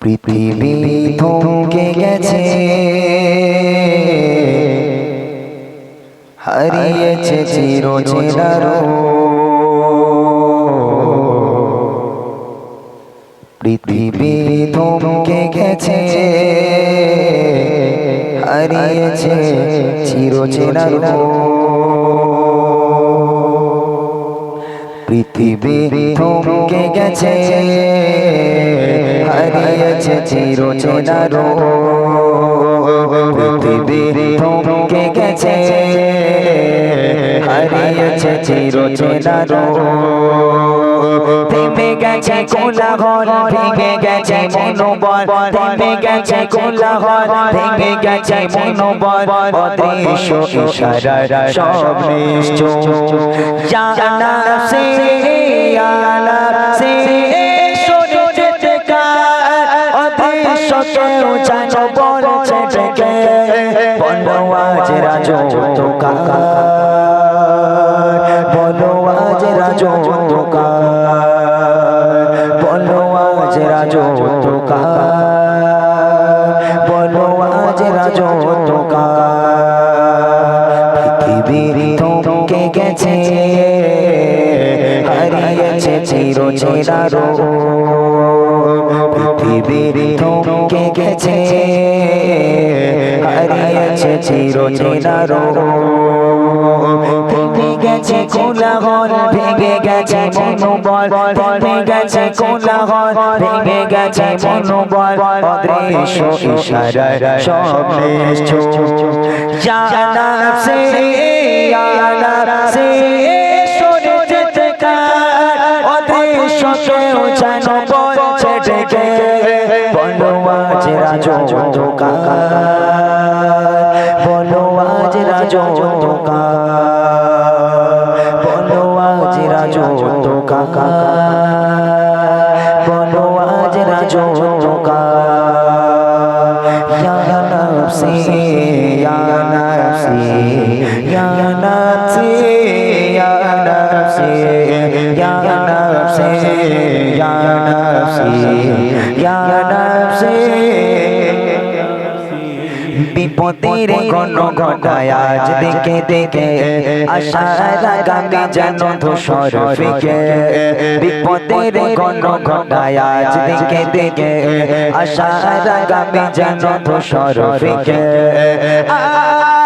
পৃথিবী থমকে গেছে হারিয়েছে চির চেনারো পৃথিবী থমকে গেছে হারিয়েছে চির পৃথিবী থমকে গেছে। হারিয়েছে চির চেনার পৃথিবী থমকে গেছে। হারিয়েছে চির চেনারো থেমে গেছে কোলাহল, ভেঙে গেছে মনোবল। থেমে গেছে কোলাহল, ভেঙে গেছে মনোবল। অদৃশ্য ইশারা সব জানা সে আলা সে কেউ জানো বলছে ডেকে? বলো আজ রাজো তোকার বলো আজ রাজো বলো আজ রাজো তোকার পৃথিবী থমকে গেছে, হারিয়েছে চির চেরারো পৃথিবী থমকে গেছে, হারিয়েছে চির চেরারো গেছে কোলাহল, ভেঙে গেছে মনোবল, ভেঙে গেছে কোলাহল, ভেঙে গেছে মনোবল, অদৃশ্য ইশারা সব নিশ্চয় জানা সে আনা সে শোনে যেতে কার অদৃশ্য কেউ যেন বলছে ডেকে। বলো আজ রাজো দোকান বলো আজ রাজো আজ রাজো দোকান বলো আজ রাজো দোকান ইয়া নফসি ইয়া নফসি। বিপদের কোন ঘটায় আজ দেখে দেখে আশার আগামী যেন ধূসর ফিকে বিপদের কোন ঘটায় আজ দেখে দেখে আশার আগামী যেন ধূসর ফিকে বিষাদের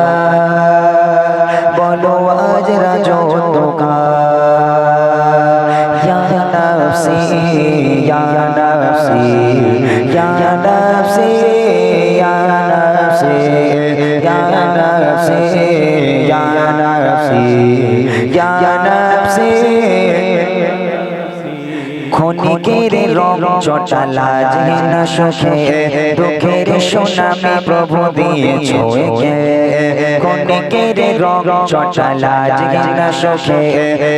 ক্ষণিকের রং চটালা যেন সুখে, দুঃখের সোনামি প্রভু দিয়েছ ক্ষণিকের রং চটালা যেন সুখে,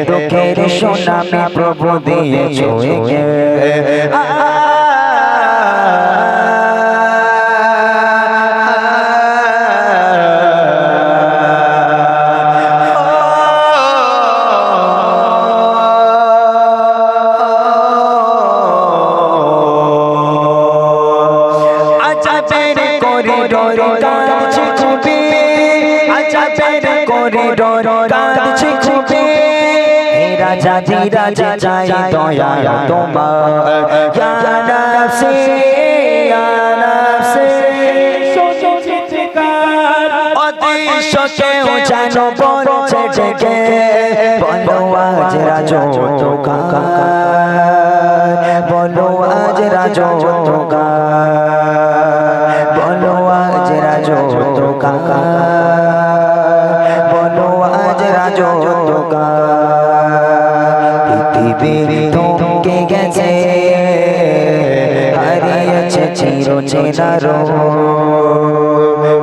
দুঃখের সোনামি প্রভু দিয়েছ আজাবের রাজা চাই দয়া তোমার অদৃশ্য কেউ যেন বলছে ডেকে বলো আজ রাজো বলো আজ রাজো বলো তো পৃথিবী থমকে গেছে। হারিয়েছে চির চেনারো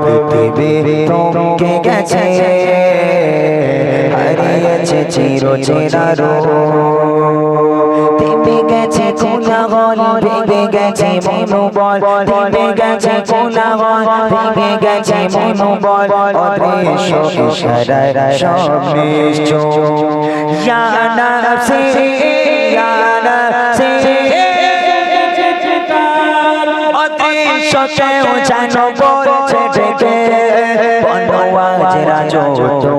পৃথিবী থমকে গেছে। হারিয়েছে চির চেনারো থেমে গেছে কোলাহল ভেঙে গেছে মনোবল থেমে গেছে কোলাহল, ভেঙে গেছে মনোবল অদৃশ্য সব নিশ্চয়। ইয়া নাফসি ইয়া নাফসি অদৃশ্য যেন বলছে ডেকে আজ রাজো তো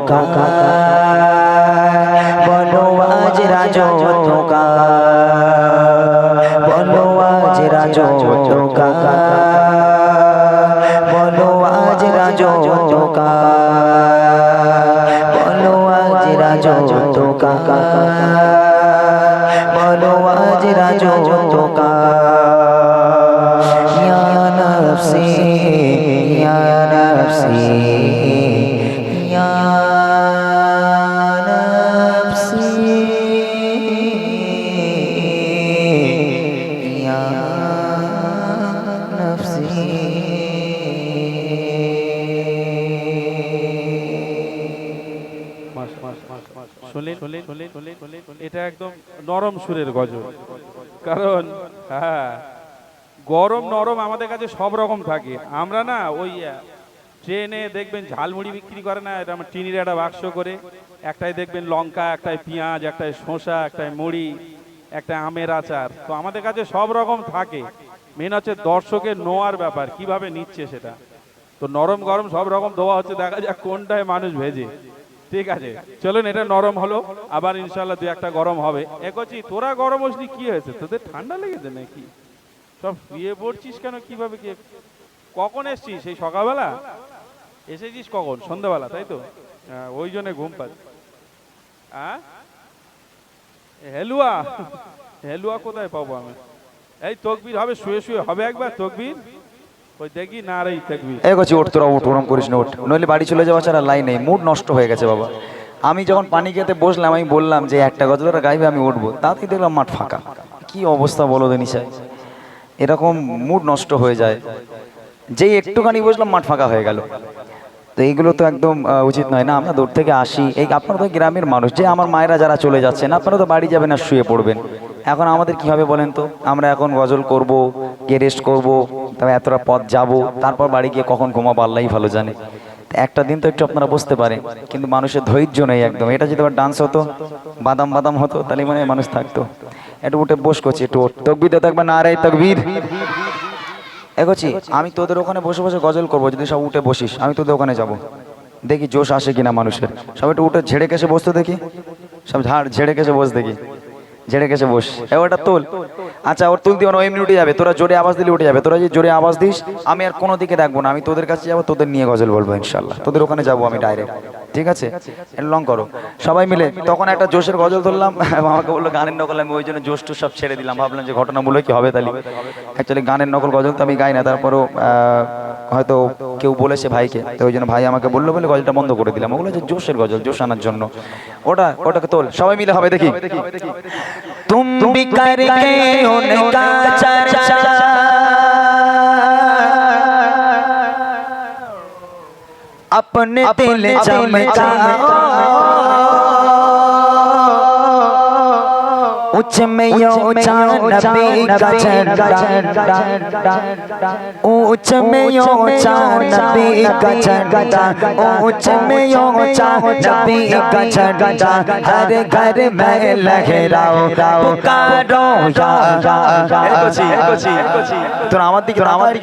নরম সুরের গজল। কারণ হ্যাঁ গরম নরম আমাদের কাছে সব রকম থাকে। আমরা না ওই ট্রেনে দেখবেন ঝালমুড়ি বিক্রি করে না, এটা আমার টিনির একটা বাক্স করে। একটাই দেখবেন লঙ্কা একটাই পেঁয়াজ একটাই শসা একটাই মুড়ি, একটা আমের আচার। তো আমাদের কাছে সব রকম থাকে। মেন হচ্ছে দর্শকের নোয়ার ব্যাপার, কীভাবে নিচ্ছে সেটা। তো নরম গরম সব রকম দেওয়া হচ্ছে, দেখা যাক কোনটায় মানুষ ভেজে। ঠিক আছে চলুন এটা নরম হলো আবার ইনশাল্লাহ দু একটা গরম হবে। একছি তোরা গরম হসনি কি হয়েছে? তোদের ঠান্ডা লেগেছে নাকি? সব শুয়ে পড়ছিস কেন? কীভাবে কি? কখন এসছিস? সেই সকালবেলা? এসেছিস কখন? সন্ধ্যাবেলা তাই তো? হ্যাঁ, ওই জন্য ঘুম পাচ্ছে। হ্যাঁ হেলুয়া হেলুয়া কোথায় পাবো আমি? এই তকবির হবে শুয়ে শুয়ে হবে একবার তকবির। ওই দেখি না রে তকবির এ গেছি ওঠ তোরা উঠ ওরম করিস না, ওঠ। নইলে বাড়ি চলে যাওয়া ছাড়া লাই নেই মুড নষ্ট হয়ে গেছে বাবা। আমি যখন পানি খেতে বসলাম, আমি বললাম যে, একটা গজলটা গাইবে, আমি উঠবো। তাতেই দেখলাম মাঠ ফাঁকা। কি অবস্থা বলো দেনিশা এরকম মুড নষ্ট হয়ে যায়। যেই একটুখানি বসলাম, মাঠ ফাঁকা হয়ে গেল। তো এইগুলো তো একদম উচিত নয়। না, আমরা দূর থেকে আসি। এই আপনারা তো গ্রামের মানুষ। যে আমার মায়েরা যারা চলে যাচ্ছেন, আপনারা তো বাড়ি যাবেন আর শুয়ে পড়বেন। এখন আমাদের কি হবে বলেন তো? আমরা এখন গজল করব কে রেস্ট করব তবে এতটা পথ যাব, তারপর বাড়ি গিয়ে কখন ঘুমাবো, আল্লাহই ভালো জানে। একটা দিন তো একটু আপনারা বুঝতে পারেন, কিন্তু মানুষের ধৈর্য নেই একদম। এটা যদি আবার ডান্স হতো, বাদাম বাদাম হতো, তাহলে মানে মানুষ থাকতো। একটু উঠে বস করছি একটু তকবির একবার না রে, তকবির। এগোচ্ছি আমি তোদের ওখানে বসে বসে গজল করব, যদি সব উঠে বসিস, আমি তোদের ওখানে যাব। দেখি জোশ আসে কিনা মানুষের। সব একটু উঠে ঝেড়ে কেসে বসতে দেখি। সব ঝাড় ঝেড়ে কেসে বস দেখি। ঝেড়ে গেছে, বস। এ, ওটা তোল। আচ্ছা ওর তুলতে পারো এমনি উঠে যাবে। তোরা জোরে আওয়াজ দিলে উঠে যাবে। তোরা যে জোরে আওয়াজ দিস, আমি আর কোনো দিকে দেখব না। আমি তোদের কাছে যাব, তোদের নিয়ে গজল বলব ইনশাল্লাহ তোদের ওখানে যাব আমি ডাইরেক্ট ঠিক আছে? লং করো। সবাই মিলে তখন একটা জোশের গজল ধরলাম আমাকে বলল, গানের নকল আমি ওই জন্য জোশ সব ছেড়ে দিলাম। ভাবলাম যে ঘটনামূলক কি হবে তাহলে? অ্যাকচুয়ালি গানের নকল গজল তো আমি গাই না, তারপরও হয়তো কেউ বলেছে ভাইকে। তো ওই জন্য ভাই আমাকে বলল বলে গজলটা বন্ধ করে দিলাম। ওগুলো যে জোশের গজল, জোশ আনার জন্য। ওটা, ওটাকে তোল। সবাই মিলে হবে দেখি। তুম अपने दिल चमका में यो नबी का झंडा उच में यो नबी का झंडा उच में यो नबी का झंडा हर घर में लहराओ पुकारो या तुरावती तुरावती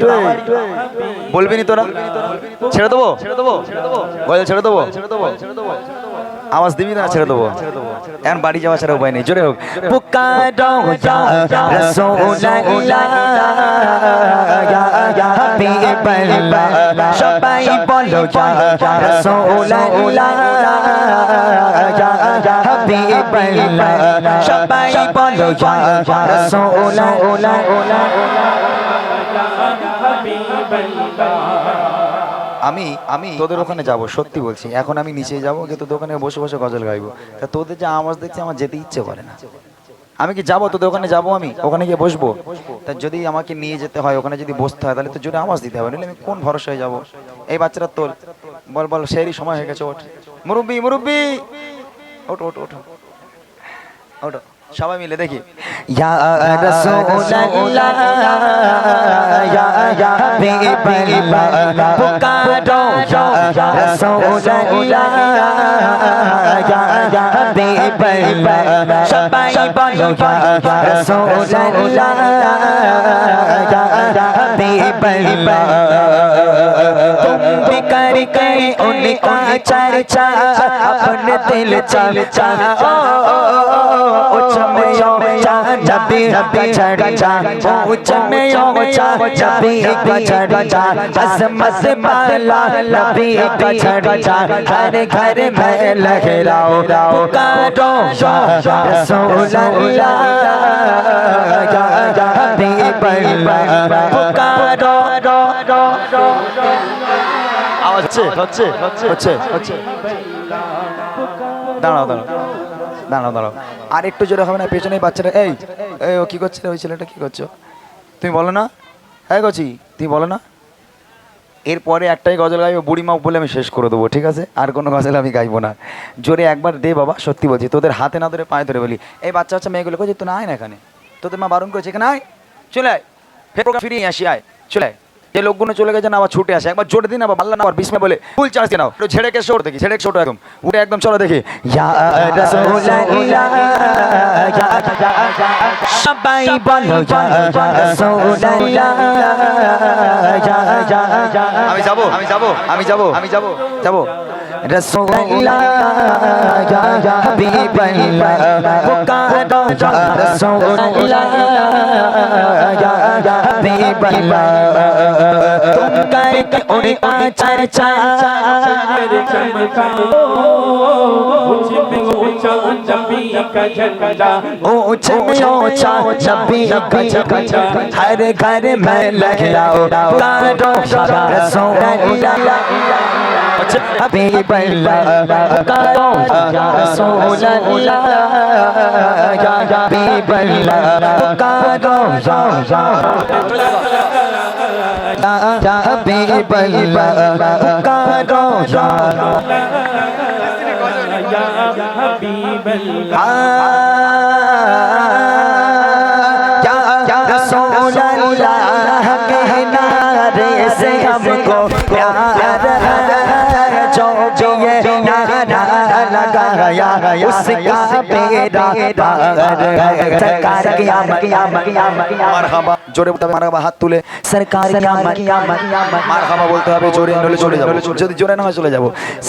বলবি নি তোরা? ছেড়ে দেবো? ছেড়ে দেবো গজল ছেড়ে দেবো? আওয়াজ দিবি না, ছেড়ে দেবো। এখন বাড়ি যাওয়া ছাড়া উপায় নেই। জোরে হোক। সবাই বলো সবাই বলো আমি আমি তোদের ওখানে যাব সত্যি বলছি। এখন আমি নিচে যাব কিন্তু দোকানে বসে বসে গজল গাইবো। তা তোদের যে আওয়াজ দেখছি আমার যেতে ইচ্ছে করে না। আমি কি যাব? তোদের ওখানে যাব আমি? ওখানে গিয়ে বসবো? তা যদি আমাকে নিয়ে যেতে হয় ওখানে যদি বসতে হয় তাহলে তো জোরে আওয়াজ দিতে হবে নাহলে আমি কোন ভরসায় যাব? এই বাচ্চারা তোর বল বল সেই সময় হয়ে গেছে ওঠ। মুরব্বি মুরব্বি! ওঠ ওঠ। ওঠ ওঠ। সবাই মিলে দেখি ইয়া রাসূলুল্লাহ ইয়া ইয়া হাবিবাল্লাহ পুকারো ইয়া রাসূলুল্লাহ ইয়া ইয়া হাবিবাল্লাহ সবাই বলো ইয়া রাসূলুল্লাহ ইয়া ইয়া হাবিবাল্লাহ तुम भी करके उनका चर्चा अपने दिल चर्चा उच्च में यो नबी का चर्चा उच्च में यो नबी का चर्चा अजमत बाला नबी का चर्चा घर घर में लहराओ पुकारो रसूल अल्लाह या या हबीब अल्लाह पुकारो আওয়াজ হচ্ছে হচ্ছে হচ্ছে হচ্ছে দাঁড়াও দাঁড়াও দাঁড়াও দাঁড়াও। আর একটু জোরে হবে না পেছনে বাচ্চাটা এই এই, ও কি করছে? ওই ছেলেটা কি করছ? তুমি বলো না? হ্যাঁ গছি তুমি বলো না? এরপরে একটাই গজল গাইবো বুড়িমা বলে আমি শেষ করে দেবো, ঠিক আছে? আর কোনো গজল আমি গাইবো না। জোরে একবার দে বাবা, সত্যি বলছি, তোদের হাতে না ধরে পায়ে ধরে বলি। এই বাচ্চা বাচ্চা মেয়েগুলো কই তো না আয় না এখানে? তোদের মা বারণ করেছে, এখানে আয়, চলে আয়। ফের ফিরিয়ে আসি, আয়, চলে আয়। যে লোকগুলো চলে গেছে না আবার ছুটে আসে একবার জোরে দিন আবার পাল্লা না আবার বিস্ময় বলে ফুল চার্জ নাও একটু ছেড়ে কে শোট দেখি ছেড়ে শোট একদম উঠে একদম চলো দেখি ইয়া ইয়া সবাই বলো ইয়া ইয়া ইয়া আমি যাব আমি যাব আমি যাব আমি যাব যাব رسول اللہ یا حبیب اللہ پکارو یا رسول اللہ یا حبیب اللہ تم کر کے ان کا چرچا چمکاؤ مجھ میں اونچا جبی کا جھنڈا اونچ میں اونچا جبی کا جھنڈا ہر گھر میں لہراؤ پکارو یا رسول اللہ حبيب الله کرو یا رسول اللہ یا حبیب اللہ کرو یا یا حبیب اللہ کرو یا یا حبیب اللہ ya. सरकार कियामत कियामत कियामत মারহাবা জোরে বলতে হবে মারহাবা হাত তুলে सरकार कियामत कियामत कियामत মারহাবা বলতে হবে জোরে নলে চলে যাবো যদি জোরে না হয় চলে যাবো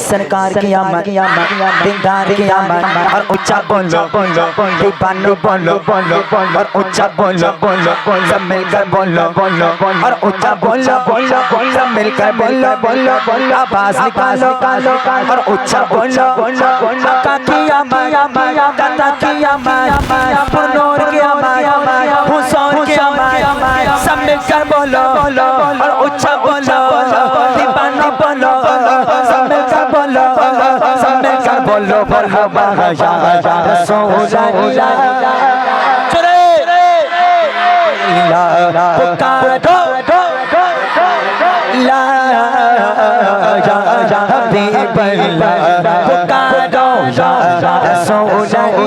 सरकार कियामत कियामत दिलदार कियामत और ऊंचा बोलो बोलो बोलो बानो बोलो बोलो बोलो और ऊंचा बोलो बोलो बोलो सब मिलकर बोलो बोलो बोलो और ऊंचा बोलो बोलो बोलो सब मिलकर बोलो बोलो बोलो आवाज निकालो निकालो और ऊंचा बोलो बोलो बोलो का कियामत दाता कियामत पुरनूर कियामत हुसैन कियामत सब मिलकर बोलो बोलो और ऊंचा बोलो दीवाना बोलो सब मिलकर बोलो सब मिलकर बोलो मरहबा या या रसूलुल्लाह चले ला पुकारो ला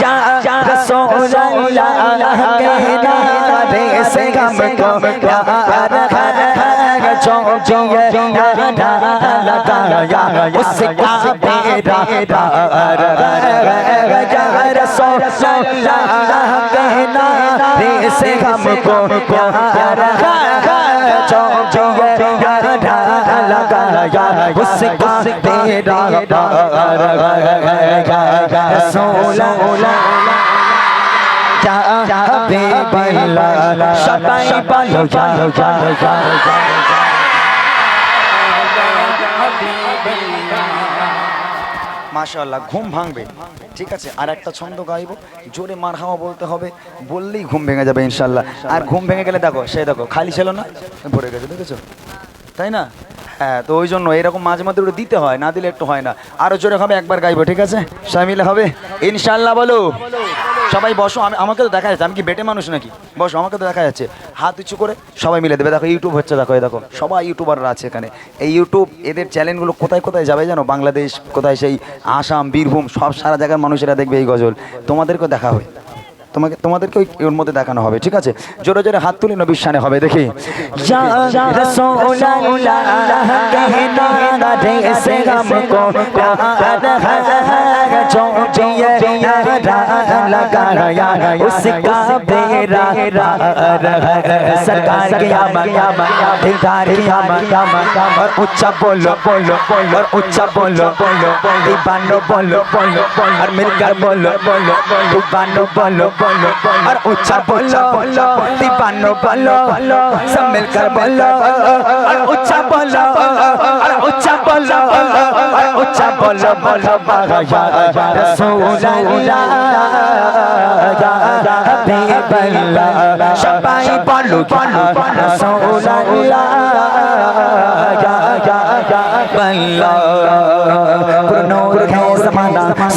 जा रसोला कहना रे से गम को प्यार हर जो जो लगाया उसका तेरा रसोला कहना रे से गम को प्यार हर उसका बेरा पार है रसूल या बेबल्ला सबाई बोलो या या या মাশাআল্লাহ ঘুম ভাঙবে ঠিক আছে আর একটা ছন্দ গাইবো জোরে মার হাওয়া বলতে হবে বললেই ঘুম ভেঙে যাবে ইনশাল্লাহ আর ঘুম ভেঙে গেলে দেখো সে দেখো খালি ছিল না ভরে গেছে দেখেছো তাই না হ্যাঁ তো ওই জন্য এরকম মাঝে মাঝে ওটা দিতে হয়, না দিলে একটু হয় না। আরও জোরে হবে, একবার গাইবো, ঠিক আছে? সবাই মিলে হবে? ইনশাল্লাহ বলো। সবাই বসো, আমি আমাকে তো দেখা যাচ্ছে, আমি কি বেটে মানুষ নাকি? বসো, আমাকে তো দেখা যাচ্ছে। হাত উঁচু করে সবাই মিলে দেবে। দেখো ইউটিউব হচ্ছে, দেখো দেখো, সবাই ইউটিউবাররা আছে এখানে। এই ইউটিউব এদের চ্যানেলগুলো কোথায় কোথায় যাবে জানো? বাংলাদেশ, কোথায় সেই আসাম, বীরভূম, সব সারা জায়গার মানুষেরা দেখবে এই গজল। তোমাদেরকেও দেখা হবে। তোমাকে, তোমাদেরকে ওই, ওর মধ্যে দেখানো হবে, ঠিক আছে? জোরে জোরে হাত তুলে, নবীর শানে হবে, দেখি। উচ্চা বলো বলো বলো উচ্চা বলো বলো বলো বলো বলো বলো বলো বলো बोलो और ऊंचा बोलो बोलो दीवानो बोलो बोलो सब मिलकर बोलो और ऊंचा बोलो और ऊंचा बोलो और ऊंचा बोलो बोलो बगया रसूल अल्लाह हबीब अल्लाह सबाई बोलो बोलो रसूल अल्लाह या या या बल्ला नूर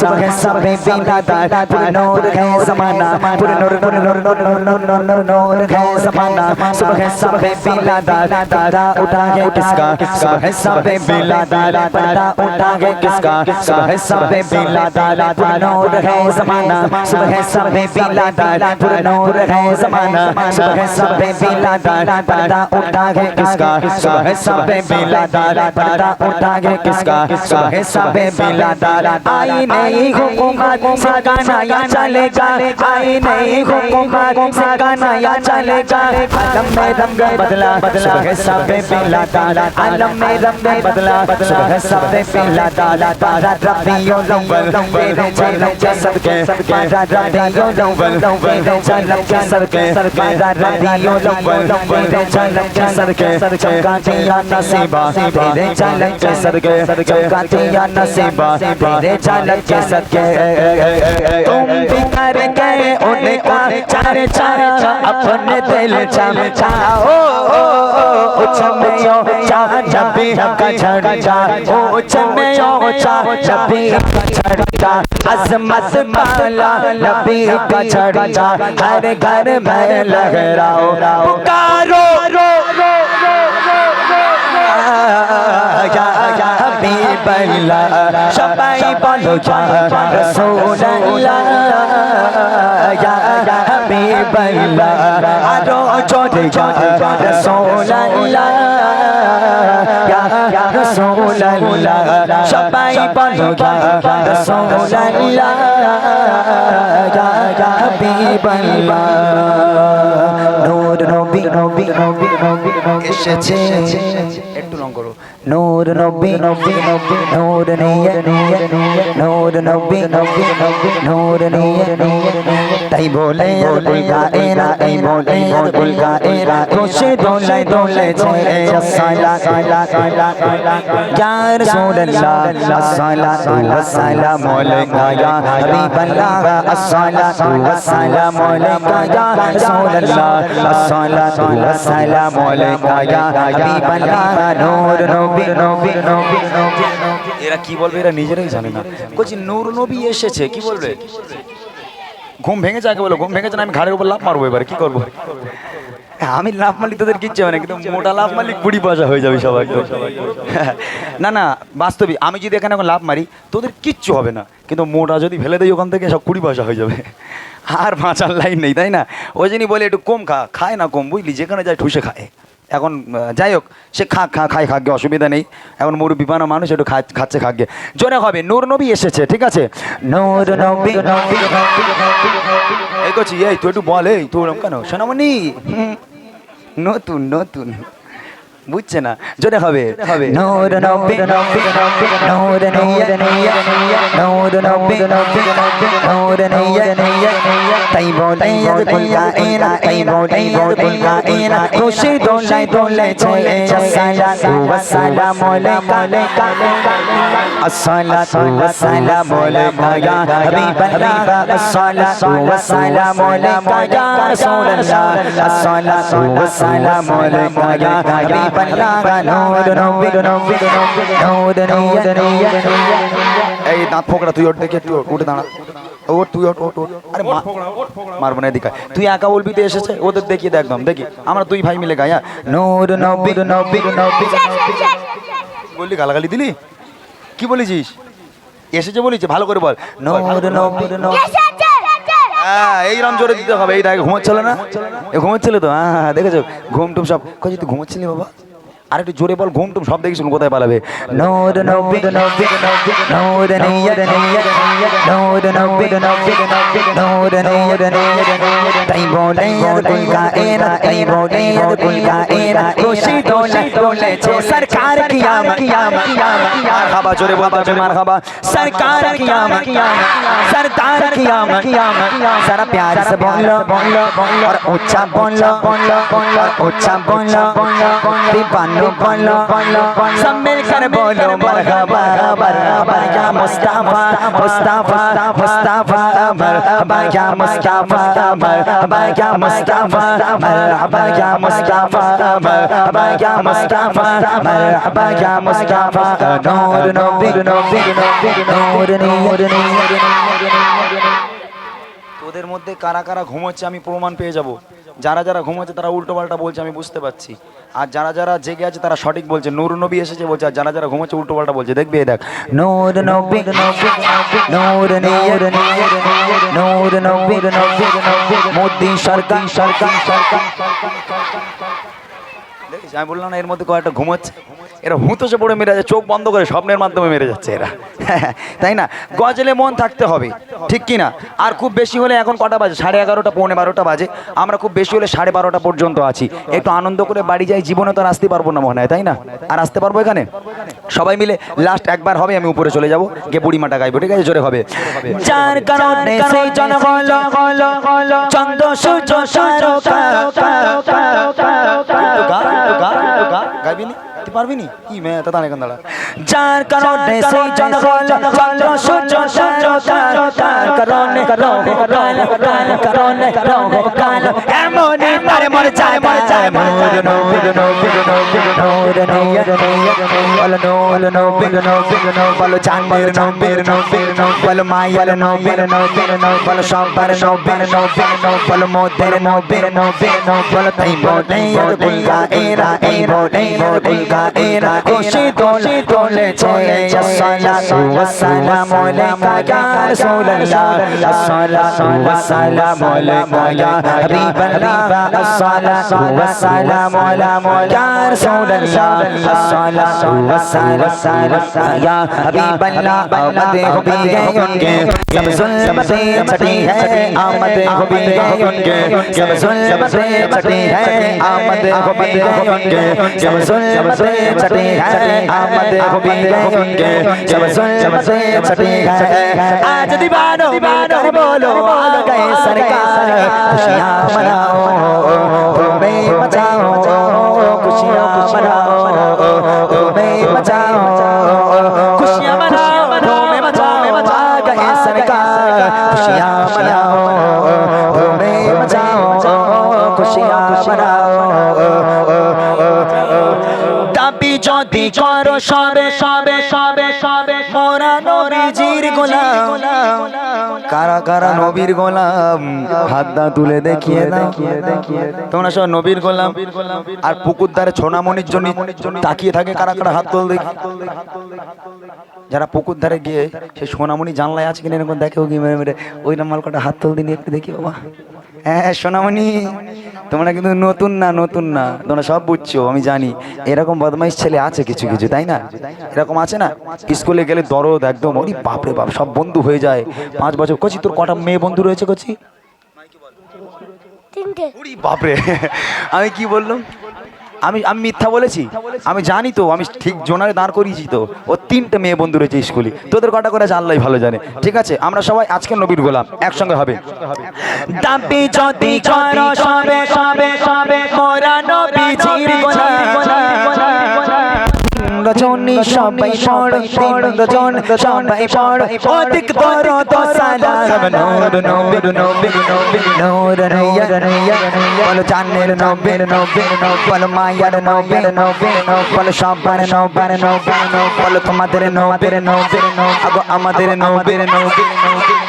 पुरनूर है जमाना सुबह सबे बिना दादा पुरनूर है जमाना पुरनूर नूर नूर नूर नूर नूर नूर नूर नूर है जमाना सुबह सबे बिना दादा दादा उठा है किसका सुबह सबे बिना दादा दादा उठा है किसका सुबह सबे बिना दादा पुरनूर है जमाना सुबह सबे बिना दादा पुरनूर है जमाना सुबह सबे बिना दादा दादा उठा है किसका सुबह सबे बिना दादा दादा उठा है किसका सुबह सबे बिला दादा आई नहीं हुकूमत सिखाना या चलेगा आई नहीं हुकूमत सिखाना या चलेगा आलम में रंग बदला सुबह सबे बिला दादा आलम में रंग बदला सुबह सबे बिला दादा तारा रबियो लंबल तेरे चलम के सदके तारा रबियो लंबल तेरे चलम के सदके तारा रबियो लंबल तेरे चलम के सदके चमका दिया नसीबा तेरे चलम के सदके चमका दिया नसीबा तेरे चलम के सके तुम भी करके उनका चर्चा अपने दिल चमचाओ छबी का झड़जा ओ चमेओ चा छबी का झड़जा अजमत बाला नबी का झड़जा हर घर में लहराओ पुकारो रो रो रो रो रो या হাবিবাল্লাহ সবাই বলো ইয়া রাসূলুল্লাহ ইয়া হাবিবাল্লাহ আরও জোরে ইয়া রাসূলুল্লাহ ইয়া রাসূলুল্লাহ সবাই বলো ইয়া রাসূলুল্লাহ ইয়া হাবিবাল্লাহ নূর একটু লং করো নূর নবী নবী নবী নূর নিয়ে নূর নবী নবী নবী নূর নিয়ে তাই বলে আর কুল গায়েরা এই বলে আর কুল গায়েরা খুশি দোলে দোলে ছে সালা সালা সালা সালা ইয়া রাসূলুল্লাহ আসসালাতু ওয়াসসালামু আলাইকা ইয়া হাবিবাল্লাহ আসসালাতু ওয়াসসালামু আলাইকা ইয়া রাসূলুল্লাহ আসসালাতু ওয়াসসালামু আলাইকা ইয়া হাবিবাল্লাহ নূর নবী নবী নবী নবী এরা কি বলবে? এরা নিজেরাই জানে না। বলছি নূর নবী এসেছে কি বলবে? ঘুম ভেঙে যাকে বলো ঘুম ভেঙেছে না আমি ঘাড়ের উপর লাভ মারবো এবার কি করব? আমি লাভ মালিক তোদের কিচ্ছু হবে না কিন্তু মোটা লাভ মালিক কুড়ি পয়সা হয়ে যাবে সবাই। না না বাস্তবিক আমি যদি এখানে এখন লাভ মারি তোদের কিচ্ছু হবে না কিন্তু মোটা যদি ফেলে দেয় ওখান থেকে সব কুড়ি পয়সা হয়ে যাবে। আর বাঁচার লাইন নেই তাই না? ওই জন্যই বলে একটু কম খা খায় না কম বুঝলি? যেখানে যায় ঠুসে খায়। এখন যাই হোক সে খা খা খায় খাগে অসুবিধা নেই। এখন মুরু বানা মানুষ একটু খাচ্ছে খাগে জোরে হবে নূর নবী এসেছে ঠিক আছে? নূর নবী নবী এই করছি এই তুই একটু বল এই তুই কেন? সোনামনি নতুন নতুন। বুঝছে না জোরে হবে হবে নূর নবী নবী নূর নিয়া নিয়া নূর নবী নূর নিয়া নিয়া তাই বলে আজ কুল কায়না তাই বলে আজ কুল কায়না খুশি দোলাই দোলে ছেলে সালাতু ওয়া আলাইকা আসসালাতু ওয়া আলাইকা ইয়া হাবিবাল্লাহ আসসালাতু ওয়া আলাইকা ইয়া রাসূলুল্লাহ আসসালাতু ওয়া আলাইকা ইয়া হাবিবাল্লাহ এই দাঁত ফোকরা তুই ওর দেখে একটু উঠে দাঁড়া। ওর তুই আরে মারবো না এদিকে তুই একা বলবি তো এসেছে? ওদের দেখিয়ে দে একদম দেখি। আমরা দুই ভাই মিলে গাই হ্যাঁ? নূর নবী নবী নবী বললি গালাগালি দিলি? কি বলেছিস? এসেছে বলিস ভালো করে বল। নূর নবী নবী হ্যাঁ এইরকম জোরে দিতে হবে এই দেখ ঘুমোচ্ছিল না? এ ঘুমোচ্ছিল তো? হ্যাঁ দেখেছ? ঘুম টুম সব কই তুই ঘুমোচ্ছিলি বাবা? আর একটু জোরে বল ঘুম টুম সব দেখিস কোথায় পালাবে নূর নবী নবী নূর নিয়া নিয়া নূর নবী নবী নূর নিয়া নিয়া তাই বলে আজ কুল কায়না তাই বলে আজ কুল কায়না খুশি দোলে দোলে ছে সরকার কি আমত মার খাবা জোরে বলতে হবে মার খাবা सरकार की आमद सरदार की आमद जरा प्यार से बोलो बोलो और ऊंचा बोलो बोलो और ऊंचा बोलो दीवानो বলো তোদের মধ্যে কারা কারা ঘুমোচ্ছে আমি প্রমাণ পেয়ে যাব যারা যারা ঘুমাচ্ছে তারা উল্টো পাল্টা বলছে আমি বুঝতে পারছি। আর যারা যারা জেগে আছে তারা সঠিক বলছে। নূর নবী এসেছে বলছে আর যারা যারা ঘুমাচ্ছে উল্টো পাল্টা বলছে। দেখবে দেখ। নূর নবী নূর নূর নূর নবী মোদি সরকার সরকার সরকার আমি বললাম না এর মধ্যে কয়েকটা ঘুমাচ্ছে। এরা হুঁতোসে পড়ে মেরে যাচ্ছে চোখ বন্ধ করে স্বপ্নের মাধ্যমে মেরে যাচ্ছে এরা তাই না গজলে মন থাকতে হবে ঠিক কি না আর খুব বেশি হলে এখন কটা বাজে সাড়ে এগারোটা পৌনে বারোটা বাজে আমরা খুব বেশি হলে সাড়ে বারোটা পর্যন্ত আছি একটু আনন্দ করে বাড়ি যাই জীবনে তো আর আসতে পারব না মনে হয় তাই না আর আসতে পারব এখানে সবাই মিলে লাস্ট একবার হবে আমি উপরে চলে যাব গিয়ে বুড়িমাটা গাইবো ঠিক আছে জোরে হবে চার কারণে একটু পারবি নি? কি মেয়ে, তা দাঁড়া, এখানে দাঁড়া। চার কারণে সেই জনগণ চন্দ্র সূর্য সারকা তার কারণে রোহ কাল কাল কারণে রোহ কাল এমনই তার মর যায় মর যায় নূর নবী নবী নূর নিয়র বল নূর নবী নবী বল চাঁদের নবীর নবীর বল মায়ার নবীর নবীর বল সবার নবীর নবীর বল মোদের নবীর নবীর বল তাই বলে কুল গায়েরা এই বলে কুল গায়েরা খুশি দোলে দোলে চলে আসসালাতু ওয়াসসালামু আলাইকা ইয়া রাসূলুল্লাহ আসসালাতু ওয়াসসালামু আলাইকা ইয়া হাবিবাল্লাহ আসসালাতু ওয়াসসালামু আলাইকা ইয়া রাসূলুল্লাহ আসসালাতু ওয়াসসালামু ইয়া হাবিবাল্লাহ আমদে হবি है उनके सब जुल्मतें छटी है आमद हबी है उनके सब जुल्मतें छटी है आमद हबी है उनके सब जुल्मतें छटी है आमद हबी है उनके सब जुल्मतें छटी है आज दीवानो मिलकर बोलो आ गए सरकार खुशियां मनाओ গোলাম, কারা কারা নবীর গোলাম, হাত দা তুলে দেখিয়ে তোমরা সব নবীর গোলাম, আর পুকুর ধারে ছোনামণির জন্য তাকিয়ে থাকে, কারা কারা হাত তোল দেখি। যারা পুকুর ধারে গিয়ে সেই সোনামণি জানলায় আছে কিনা এরকম দেখেও কি মেরে মেরে, ওই নাম্বার কটা হাত তোল দিন একটু দেখি বাবা। হ্যাঁ সোনামণি তোমরা কিন্তু নতুন না নতুন না তোমরা সব বুঝছ আমি জানি। এরকম বদমাইশ ছেলে আছে কিছু কিছু তাই না? এরকম আছে না? স্কুলে গেলে দরদ একদম ওরি বাপরে বাপ সব বন্ধু হয়ে যায়। পাঁচ বছর কচি তোর কটা মেয়ে বন্ধু রয়েছে কচি? বাপরে আমি কি বললাম? আমি আমি মিথ্যা বলেছি। আমি জানি তো, আমি ঠিক জোনারে দাঁড় করিয়েছি তো। ও তিনটে মেয়ে বন্ধু রয়েছে স্কুলে। তোদের কটা করে জানলাই ভালো জানে। ঠিক আছে, আমরা সবাই আজকে নবীর গোলাম, একসঙ্গে হবে। দাবি রজনী সবাই পড়ো তিন রজন সবাই পড়ো অধিক দর তো সালাম নূর নূর নূর নূর রইয়া রইয়া বল জানের নবীর নবীর বল মায়ার নবীর নবীর বল সবার নবার নবার বল তোমাদের নবীর নবীর আগো আমাদের নবীর নবীর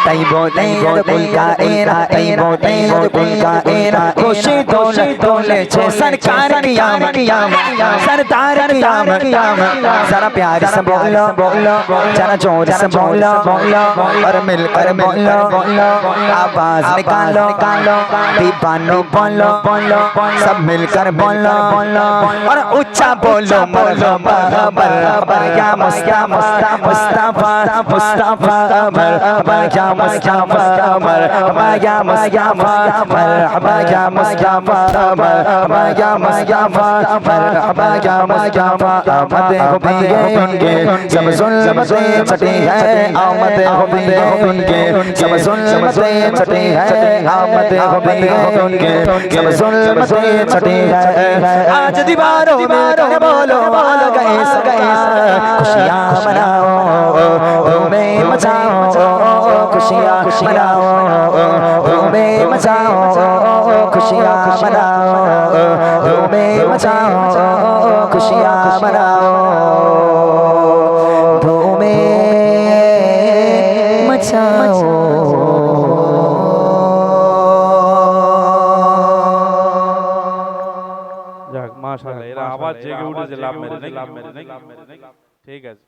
তাই বলে গুলকা এরা তাই বলে গুলকা এরা। খুশি দোলে দোলেছে সরকার কিয়াম কিয়াম সরদার কিয়াম কিয়াম जरा प्यार से बोलो बोलो जरा जोर से बोलो बोलो और मिलकर बोलो आवाज निकालो निकालो दीवानो बोलो बोलो सब मिलकर बोलो बोलो और ऊंचा बोलो बोलो मरहबा या मुस्ता मुस्ता मुस्ताफा मुस्ताफा मरहबा या मुस्ताफा मरहबा या मुस्ताफा मरहबा या मुस्ताफा मरहबा या मुस्ताफा मरहबा या मुस्ताफा उनके सब छटे है। उनके सब छटे है। उनके सब जुल्मते छटे है। आज दीवारों में कर बोलो बोलो गए गए खुशियाँ मनाओ तुम्हें मचाओ खुशियाँ मनाओ तुम्हें मचाओ खुशियाँ मनाओ तुम्हें मचाओ। खुशियां मनाओ तुम्हें मचाओ যাক মাশাআল্লাহ এরা আবার জেগে উঠেছে লাভ মেরে নাকি লাভ মেরে নাকি ঠিক আছে